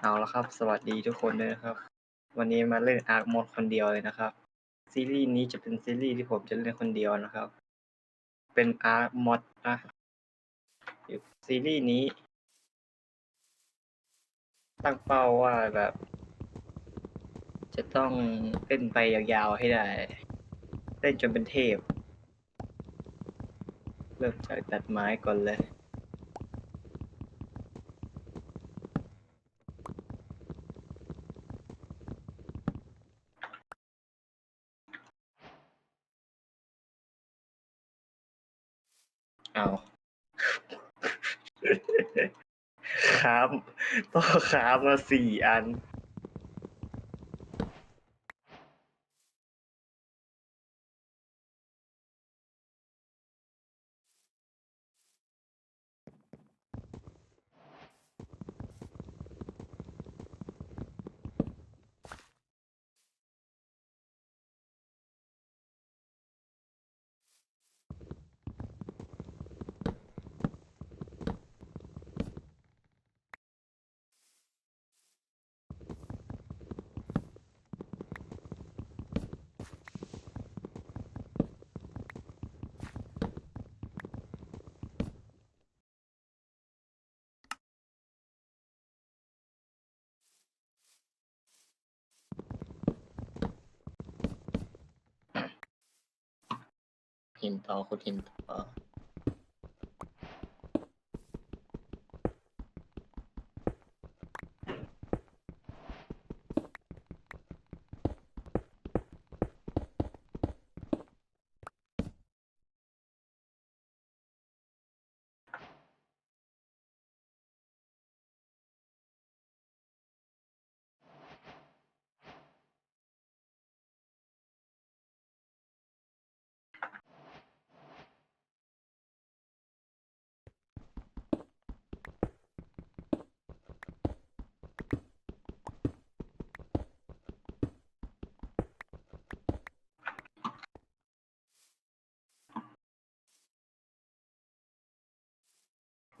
เอาละครับ สวัสดีทุกคนด้วยนะครับ วันนี้มาเล่นอาร์คมดคนเดียวเลยนะครับ ซีรีส์นี้จะเป็นซีรีส์ที่ผมจะเล่นคนเดียวนะครับ เป็นอาร์คมดนะซีรีส์นี้ ตั้งเป้าว่าแบบ จะต้องเล่นไปยาวๆให้ได้ เล่นจนเป็นเทพ เริ่มจากตัดไม้ก่อนเลย เอา ครับ ต่อครับมาสี่อัน หินต่อขุ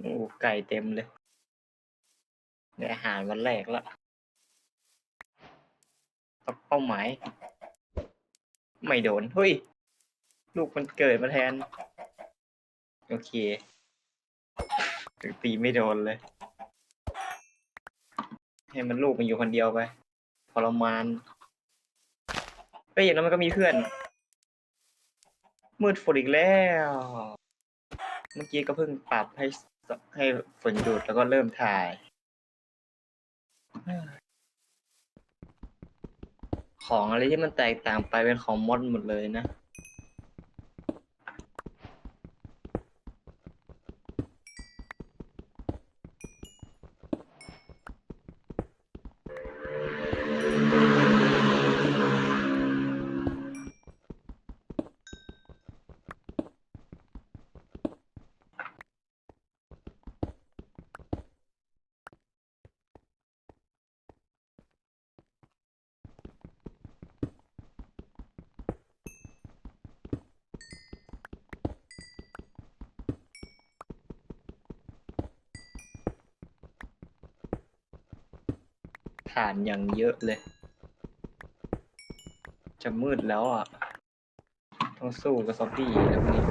โอ้ไก่เต็มเลยได้อาหารวันแรกแล้วเป้าหมาย ไม่โดนเฮ้ย ลูกมันเกิดมาแทน โอเคตีไม่โดนเลย ให้มันลูกมันอยู่คนเดียวไปทรมานเฮ้ยอย่างนั้นมันก็มีเพื่อน มืดฝนอีกแล้ว เมื่อกี้ก็เพิ่งปรับให้ ให้ฝนหยุดแล้วก็เริ่มถ่ายของอะไรที่มันแตกต่างไปเป็นของมอดหมดเลยนะ ฐานอย่างเยอะเลย จะมืดแล้วอะ ต้องสู้กับซอมบี้แล้วนี่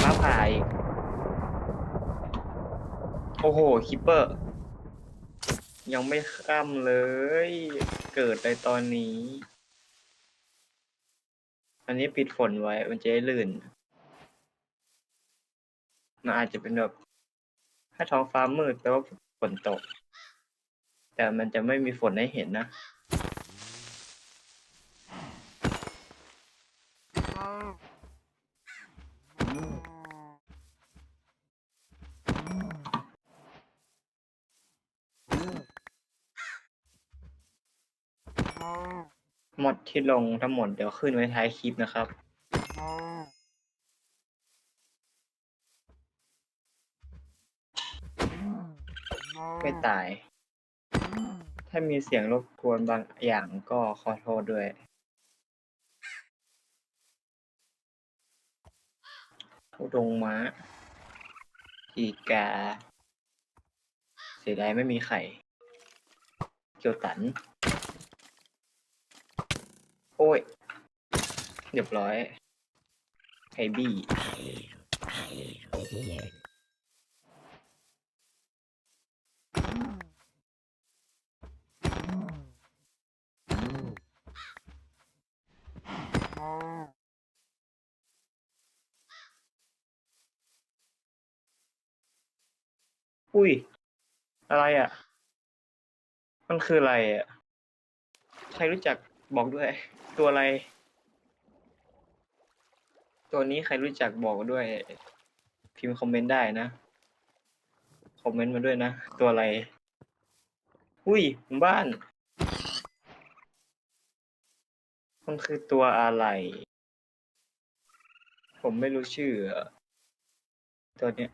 ฟ้าผ่าอีก โอ้โห คิปเปอร์ ยังไม่ค่ำเลย เกิดในตอนนี้ อันนี้ปิดฝนไว้ มันจะได้ลื่นมันอาจจะเป็นแบบ ถ้าท้องฟ้ามืดแปลว่าฝนตก แต่มันจะไม่มีฝนให้เห็นนะ หมดที่ลงทั้งหมดเดี๋ยวขึ้นไว้ท้ายคลิปนะครับ ไม่ตาย ถ้ามีเสียงรบกวนบางอย่างก็ขอโทษด้วยผู้ดงม้า อีกา เสียดายไม่มีไข่ เกียวตัน โอ้ย เรียบร้อยไฮบี้ อุ้ย อะไรอะ มันคืออะไรอะ ใครรู้จักบอกด้วย ตัวอะไร ตัวนี้ใครรู้จักบอกด้วย พิมพ์คอมเมนต์ได้นะ คอมเมนต์มาด้วยนะ ตัวอะไร อุ้ยบ้าน มันคือตัวอะไร ผมไม่รู้ชื่อ ตัวเนี้ย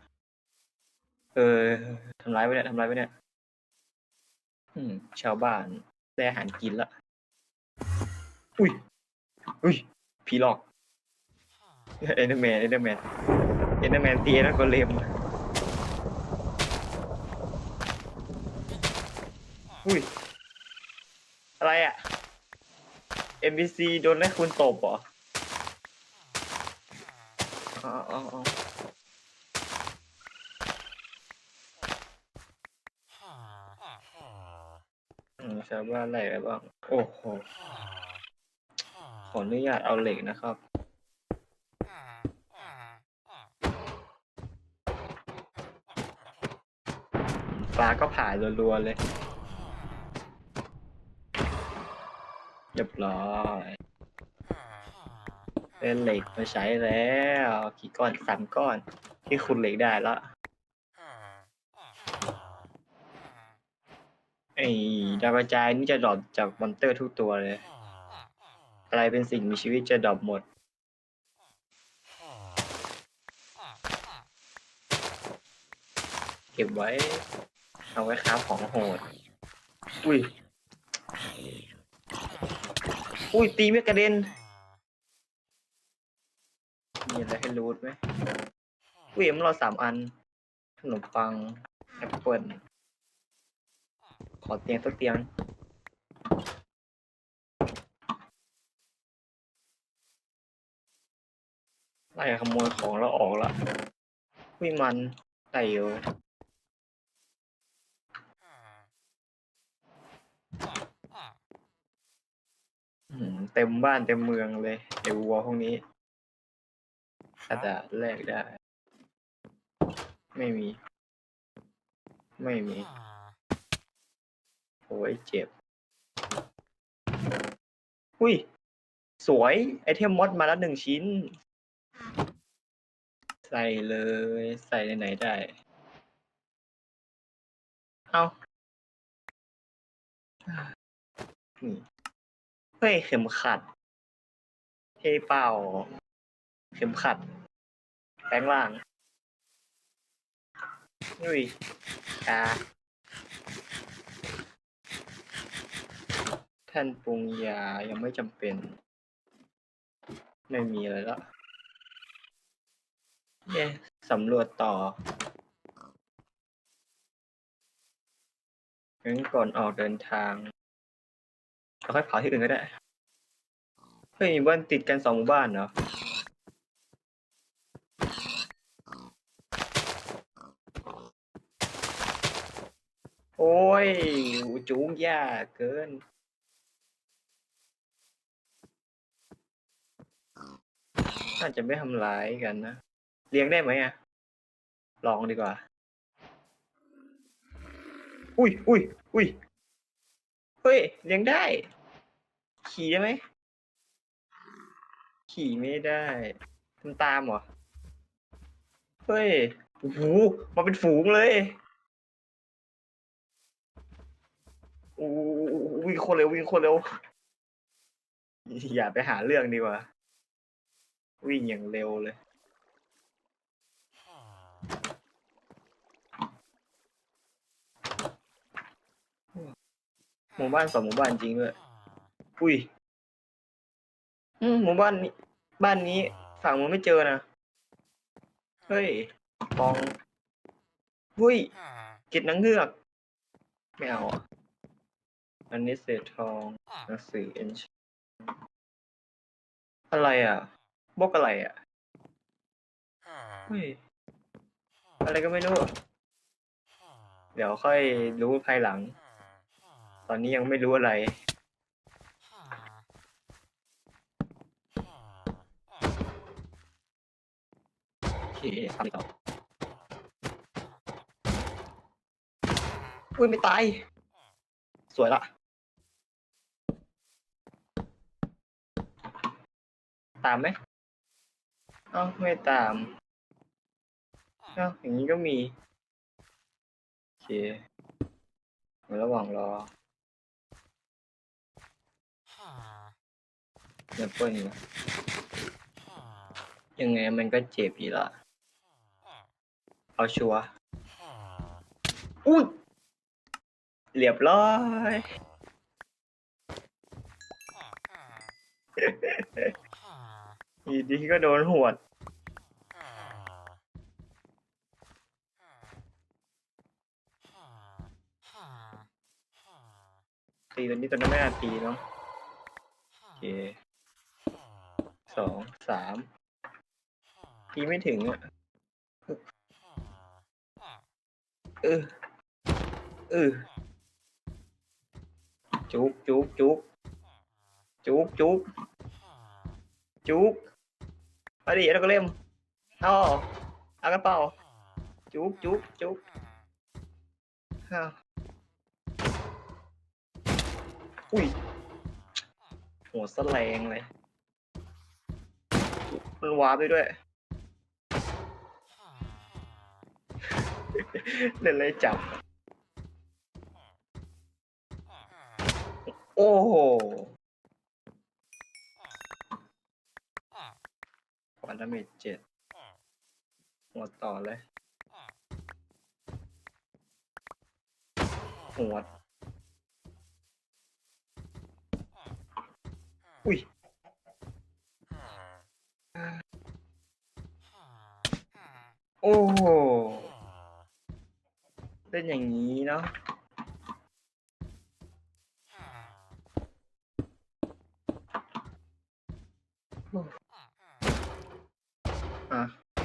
เออทำร้ายไปเนี่ยทำร้ายไปเนี่ยอืม ชาวบ้านได้อาหารกินละ อุ้ย อุ้ยผีหลอกเอ็นเดอร์แมนเอ็นเดอร์แมนเอ็นเดอร์แมนตีนะก็เลมอุ้ย อะไรอะ NPC โดนได้คุณตบเหรออ๋ออ๋อ อ๋ออืมชาวบ้าอะไรไรบ้าง โอ้โห ขออนุญาตเอาเหล็กนะครับ ฟ้าก็ผ่ารัวๆเลยเรียบร้อยเป็นเหล็กมาใช้แล้ว กี่ก้อนสามก้อน ที่คุณเหล็กได้ละ ไอ้ดาวกระจายนี่จะดรอปจากมอนเตอร์ทุกตัวเลยอะไรเป็นสิ่งมีชีวิตจะดรอปหมด เก็บไว้ เอาไว้ค้าของโหด อุ้ย อุ้ย ตีไม่กระเด็น มีอะไรให้รูดไหมอุ้ยมันเราสามอัน ขนมปัง แอปเปิล ขอเตียงสักเตียงไล่ขโมยของแล้วออกละอุ้ยมันไต่อยู่เต็มบ้านเต็มเมืองเลยไอ้วัวพวกนี้อาจจะแลกได้ ไม่มี ไม่มี อ้ยเจ็บ อุ้ย สวยไอเทมมอดมาแล้วหนึ่งชิ้น ใส่เลยใส่ในไหนได้ เอานี่เฮ้ย เข็มขัดเทเป่า เข็มขัด แปลงล่างนุ้ยกา แท่นปรุงยายังไม่จำเป็น ไม่มีอะไรแล้วเย้สำรวจต่องั้นก่อนออกเดินทางเราค่อยเผาที่อื่นก็ได้ เฮ้ยบ้านติดกันสองหมู่บ้านเหรอโอ้ยจูงยากเกิน น่าจะไม่ทำร้ายกันนะ เลี้ยงได้ไหมอะ ลองดีกว่า อุ้ยอุ้ยอุ้ยเฮ้ย เลี้ยงได้ ขี่ได้ไหม ขี่ไม่ได้ทำตามเหรอ เฮ้ยโอ้โหมาเป็นฝูงเลยโอ้วิ่งคนเร็ววิ่งคนเร็ว อย่าไปหาเรื่องดีกว่า วิ่งอย่างเร็วเลย หมู่บ้านสองหมู่บ้านจริงด้วยอุ้ยอืมหมู่บ้านนี้ บ้านนี้ฝั่งมันไม่เจอนะ เฮ้ยฟองหุ้ยก็ดนังเงือกไม่เอาอะอันนี้เศษทองหนังสือเอ็นชอะไรอะ บล็อกอะไรอะเฮ้ยอะไรก็ไม่รู้ เดี๋ยวค่อยรู้ภายหลัง ตอนนี้ยังไม่รู้อะไรโอเคทำต่ออุ้ยไม่ตาย สวยละ ตามไหม เอ้าไม่ตามเอ้าอย่างนี้ก็มี โอเคระหว่างรอเดี๋ยวเปิลนะยังไงมันก็เจ็บอีละ เอาชัวร์อุ้ยเรียบร้อย อีดีก็โดนหวด ตีตัวนี้ตัวนั้นไม่น่าตีเนาะโอเคสองสามตีไม่ถึงอะเออเออจุกจุกจุกจุกจุกจุก มาดิแล้วก็เล่มเอาเอากระเป๋าจุกจุกจุกอ้าวอุ้ยหัวสแลงเลยมันวาร์ปไปด้วยเล่นเลยจับ โอ้โห ดาเมจเจ็ดหัวต่อเลยหัวดอุ้ยโอ้โหเล่นอย่างนี้เนาะ อะ โ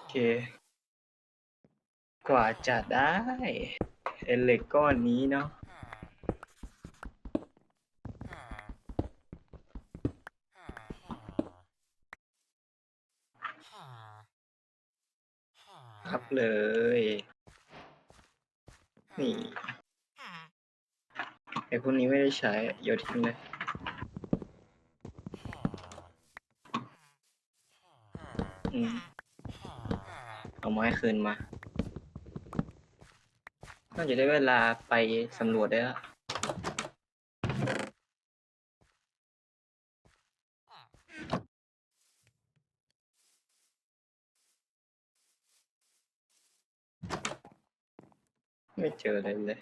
อเค กว่าจะได้เอเล็กก้อนนี้เนาะครับเลย นี่ไอพวกนี้ไม่ได้ใช้โยทิ้งเลยอืม เอาไม้คืนมา น่าจะได้เวลาไปสำรวจได้แล้วไม่เจออะไรเลย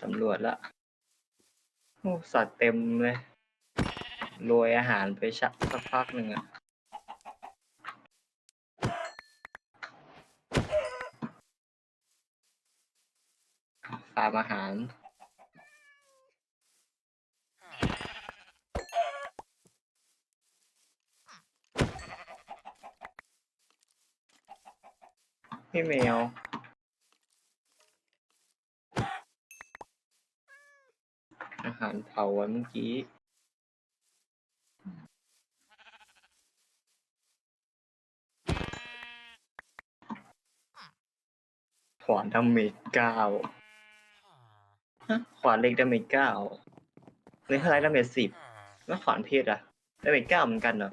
สำรวจละ โอ้ สัตว์เต็มเลย โรยอาหารไปชักสักพักหนึ่งอะฟาร์มอาหาร พี่แมวอาหารเผาไว้เมื่อกี้ วานดาเมจเก้าขวานเล็กดาเมจเก้าเล็กเท่าไรดาเมจสิบแล้วขวานเพชรอะดาเมจเก้าเหมือนกันเหรอ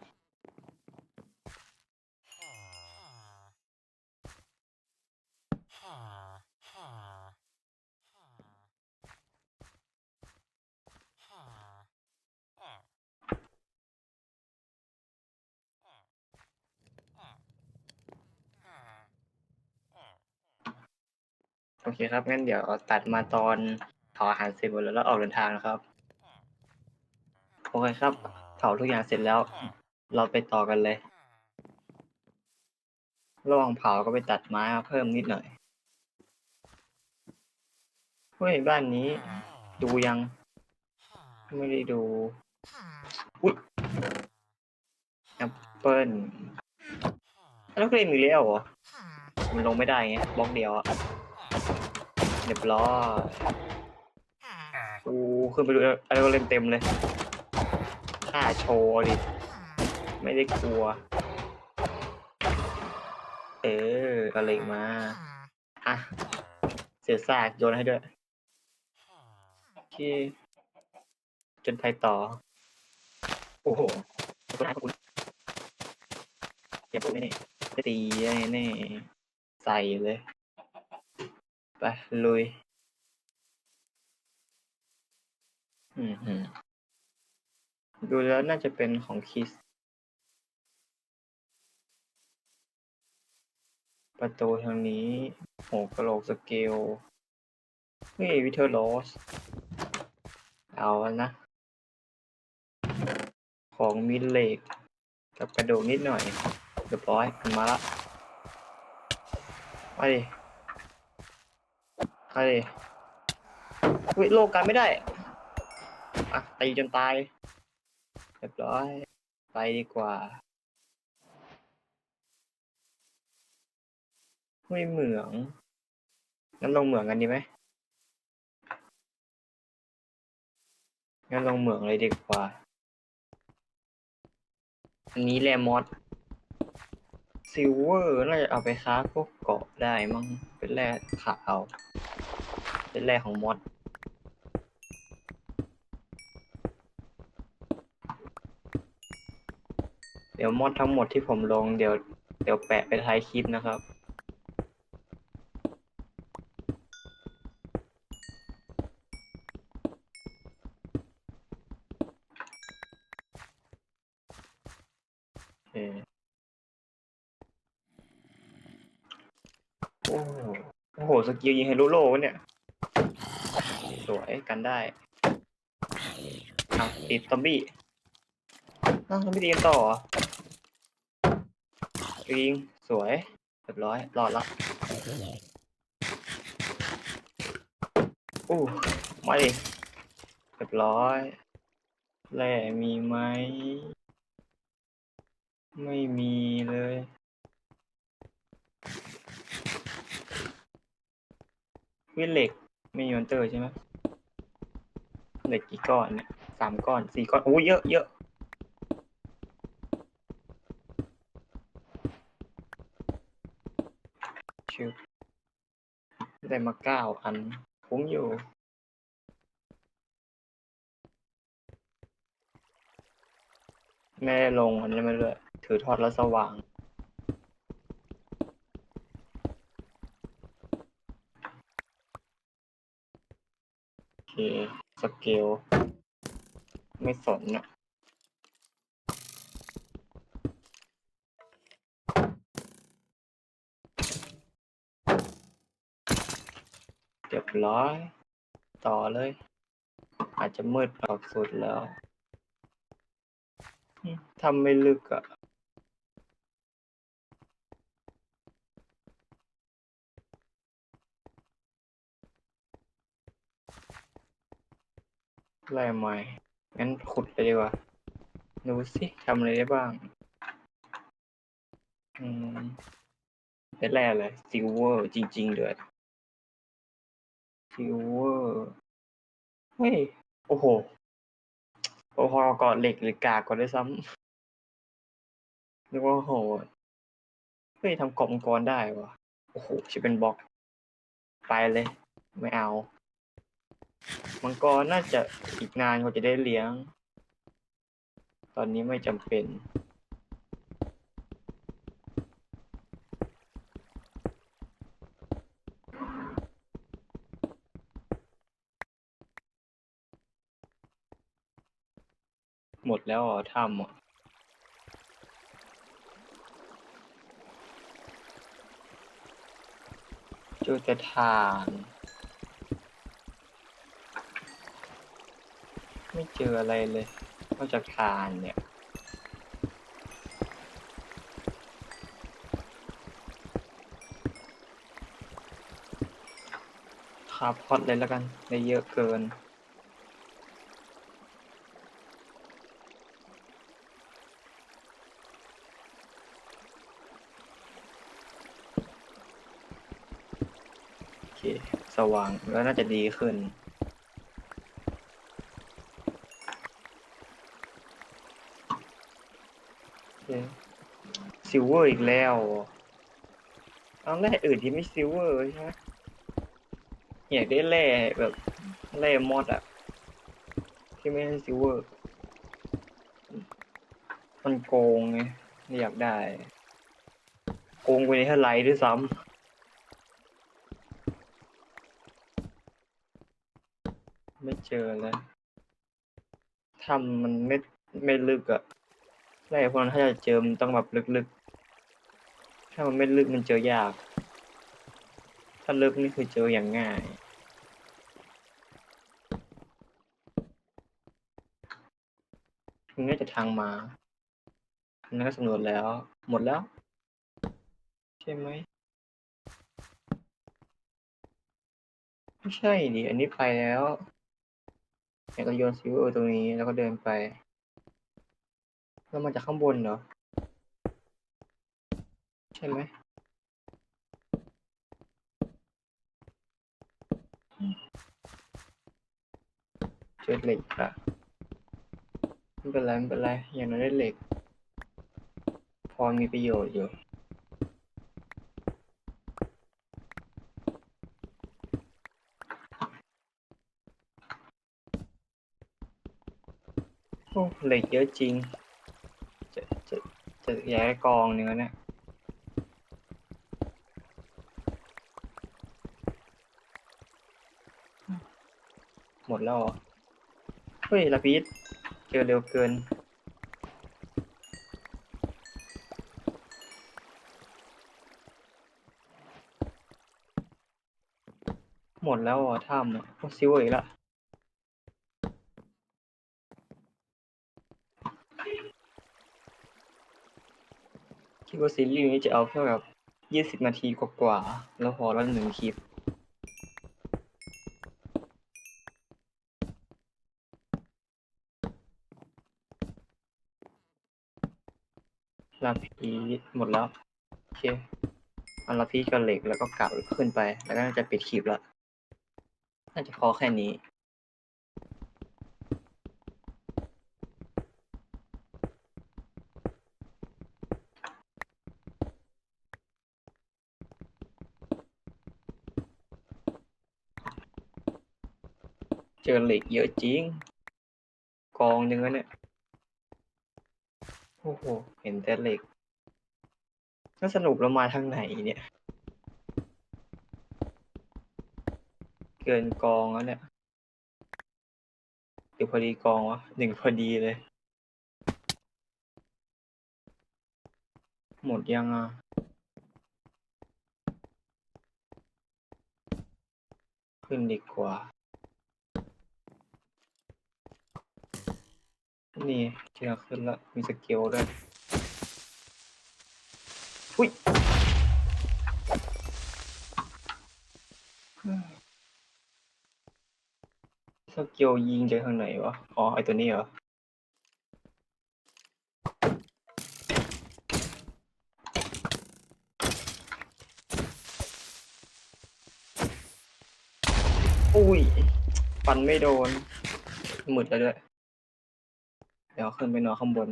โอเคครับ งั้นเดี๋ยวตัดมาตอนเผาอาหารเสร็จหมดแล้วแล้วออกเดินทางนะครับ โอเคครับเผาทุกอย่างเสร็จแล้ว เราไปต่อกันเลย ระหว่างเผาก็ไปตัดไม้มาเพิ่มนิดหน่อย เฮ้ย บ้านนี้ ดูยัง ไม่ได้ดู อุ๊ยแอปเปิลแล้วเล่นอีกแล้วเหรอ มันลงไม่ได้ไงบล็อกเดียวอะ เรียบร้อยกูขึ้นไปดูอะไรก็เล่นเต็มเลยค่าโชว์ดิ ไม่ได้กลัว เอออาเหล็กมาอะเสียซากโยนให้ด้วย โอเค จนไปต่อ โอ้โหขอบคุณนะขอบคุณเก็บไว้นี่ได้ตีแน่ใส่เลย ไปลุย อืมหืมดูแล้วน่าจะเป็นของคิส ประตูทางนี้ โหกระโหลกสเกลเฮ้ยวิเทอร์ลอส เอาแล้วนะ ของมีเหล็กกับกระโดูกนิดหน่อยเรียบร้อยมันมาละมาดิ มาดิอุ้ยโลกกันไม่ได้ อะ ตีจนตาย เรียบร้อย ไปดีกว่า ไม่เหมือง งั้นลงเหมืองกันดีไหม งั้นลงเหมืองเลยดีกว่า อันนี้แรมอสซิลเวอร์น่าจะเอาไปค้าพวกเกาะได้มั้งเป็นแร่ขาว เป็นแร่ของมอสเดี๋ยวมอดทั้งหมดที่ผมลงเดี๋ยว เดี๋ยวแปะไปท้ายคลิปนะครับ โอ้โหโอ้โหสกิลยิงให้รู้โลวะเนี่ย สวยกันได้เอาติดซอมบี้อ้าวซอมบี้ตีกันต่อเหรอยิงสวยเรียบร้อยรอดละอู้มาดิเรียบร้อยแร่มีไหมไม่มีเลยวิเหล็กไม่มีมอนเตอร์ใช่ไหม เหล็กกี่ก้อนเนี่ยสามก้อนสี่ก้อนโอ้เยอะเยอะชิวได้มาเก้าอันคุ้มอยู่ไม่ลงอันนี้ม่เลยถือทอดแล้วสว่าง โอเค สเกล ไม่สนอะเรียบร้อย ต่อเลย อาจจะมืดออกสุดแล้วทำไม่ลึกอะ ไรใหม่งั้นขุดไปดีกว่า ดูสิทำอะไรได้บ้าง อืมเป็นแร่อะไรซิลเวอร์จริง ๆ ด้วยซิลเวอร์เฮ้ย โอ้โหพอๆก่อเหล็กหรือกากก่อนด้วยซ้ำนึกว่าโหดเฮ้ยทำกล่องมังกรได้วะโอ้โหชิเป็นบล็อก ไปเลย ไม่เอา มังกรน่าจะอีกนานเขาจะได้เลี้ยง ตอนนี้ไม่จำเป็น หมดแล้วเหรอถ้ำอะเจอแต่ทาน ไม่เจออะไรเลยนอกจากทานเนี่ย คาพอดเลยแล้วกันได้เยอะเกินสว่างแล้วน่าจะดีขึ้น ซิลเวอร์อีกแล้ว เอาแร่อื่นที่ไม่ซิลเวอร์ใช่ไหมอยากได้แร่แบบแร่มอดอะที่ไม่ใช่ซิลเวอร์ มันโกงไงไม่อยากได้ โกงไปในเท่าไหร่ด้วยซ้ำไม่เจอเลยถ้ำมันไม่ไม่ลึกอะแร่พวกนั้นถ้าจะเจอมันต้องแบบลึกๆ ถ้ามันไม่ลึกมันเจอยาก ถ้าลึกนี่คือเจออย่างง่ายมันน่าจะทางมาอันนั้นก็สำรวจแล้ว หมดแล้ว ใช่ไหมไม่ใช่ดิอันนี้ไปแล้วเนี่ยก็โยนซิวเออตรงนี้แล้วก็เดินไป แล้วมาจากข้างบนเหรอ ใช่ไหมเจอเหล็กอะไม่เป็นไรไม่เป็นไรอย่างน้อยได้เหล็ก พอมีประโยชน์อยู่โอ้เหล็กเยอะจริง จะจะจะย้ายกองเนื้อเนี่ย ดแล้วเฮ้ยลาปิสเจอเร็วเกิน หมดแล้วอะถ้ำอะโอ้ซิวอีกละคิดว่าซีรีส์นี้จะเอาแค่แบบยี่สิบนาทีกว่าๆแล้วพอแล้วหนึ่งคลิป ลาพีสหมดแล้วโอเคเอาลาพีสกับเหล็กแล้วก็กลับขึ้นไป แล้วก็น่าจะปิดคลิปละน่าจะพอแค่นี้เจอเหล็กเยอะจริง กองหนึงแล้วเนี่ย อ้โห เห็นแต่เหล็กแล้วสรุปเรามาทางไหนเนี่ย เกินกองแล้วเนี่ยเดี๋ยวพอดีกองวะหนึ่งพอดีเลย หมดยังอะขึ้นดีกว่า นี่เจอขึ้นล้วมีสเกลด้วยอุ้ยสเกลยิงจากทางไหนวะ อ๋อ ไอตัวนี้เหรอ อุ้ย ฟันไม่โดน หมึดแล้วด้วย เดี๋ยวขึ้นไปนอนข้างบน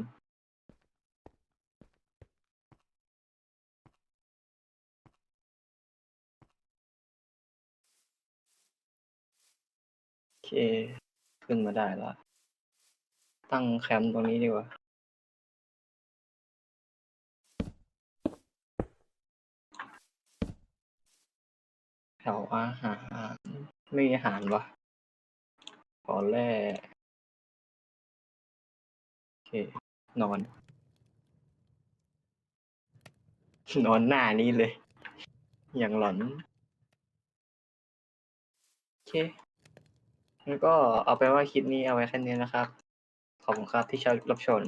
โอเค ขึ้นมาได้ละ ตั้งแคมป์ตรงนี้ดีกว่าแถวอาหารไม่มีอาหารวะขอแร่ นอน นอนหน้านี้เลย อย่างหลอน โอเคแล้วก็เอาไปว่าคลิปนี้เอาไว้แค่นี้นะครับ ขอบคุณครับที่ชอบรับชม